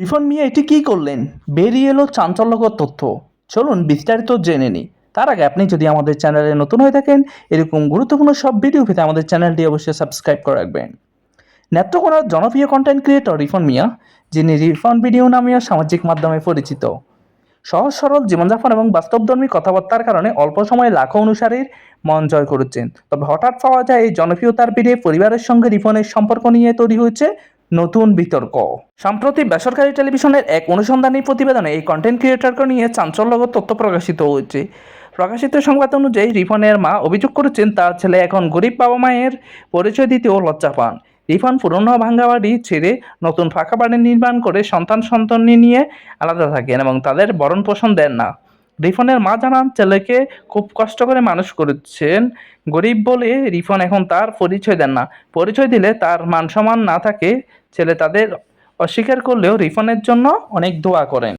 রিফন মিয়া এটি কি করলেন? বেরিয়ে এলো চাঞ্চল্যকর তথ্য। চলুন বিস্তারিত জেনে নিই। তার আগে আপনি যদি আমাদের চ্যানেলে নতুন হয়ে থাকেন, এরকম গুরুত্বপূর্ণ সব ভিডিও পেতে আমাদের চ্যানেলটি অবশ্যই সাবস্ক্রাইব করে রাখবেন। নেত্রকোনার জনপ্রিয় কন্টেন্ট ক্রিয়েটর রিফন মিয়া, যিনি রিফন ভিডিও নামে সামাজিক মাধ্যমে পরিচিত সহজ, সরল জীবনযাপন এবং বাস্তবধর্মী কথাবার্তার কারণে অল্প সময়ে লাখো অনুসারীর মন জয় করেছেন। তবে হঠাৎ পাওয়া যায় এই জনপ্রিয়তার ভিড়ে পরিবারের সঙ্গে রিফনের সম্পর্ক নিয়ে তৈরি হয়েছে নতুন বিতর্ক। সম্প্রতি বেসরকারি টেলিভিশনের এক অনুসন্ধানী প্রতিবেদনে এই কন্টেন্ট ক্রিয়েটরকে নিয়ে চাঞ্চল্যকর তথ্য প্রকাশিত হয়েছে। প্রকাশিত সংবাদ অনুযায়ী রিফনের মা অভিযোগ করেছেন, তার ছেলে এখন গরিব বাবা মায়ের পরিচয় দিতেও লজ্জা পান। রিফন পুরনো ভাঙ্গা বাড়ি ছেড়ে নতুন ফাঁকা বাড়ি নির্মাণ করে সন্তান সন্তানী নিয়ে আলাদা থাকেন এবং তাদের বরণ পোষণ দেন না। রিফনের মা জানান, ছেলেকে খুব কষ্ট করে মানুষ করেছেন। গরিব বলে রিফন এখন তার পরিচয় দেন না। পরিচয় দিলে তার মান সম্মান না থাকে। ছেলে তাদের অস্বীকার করলেও রিফনের জন্য অনেক দোয়া করেন।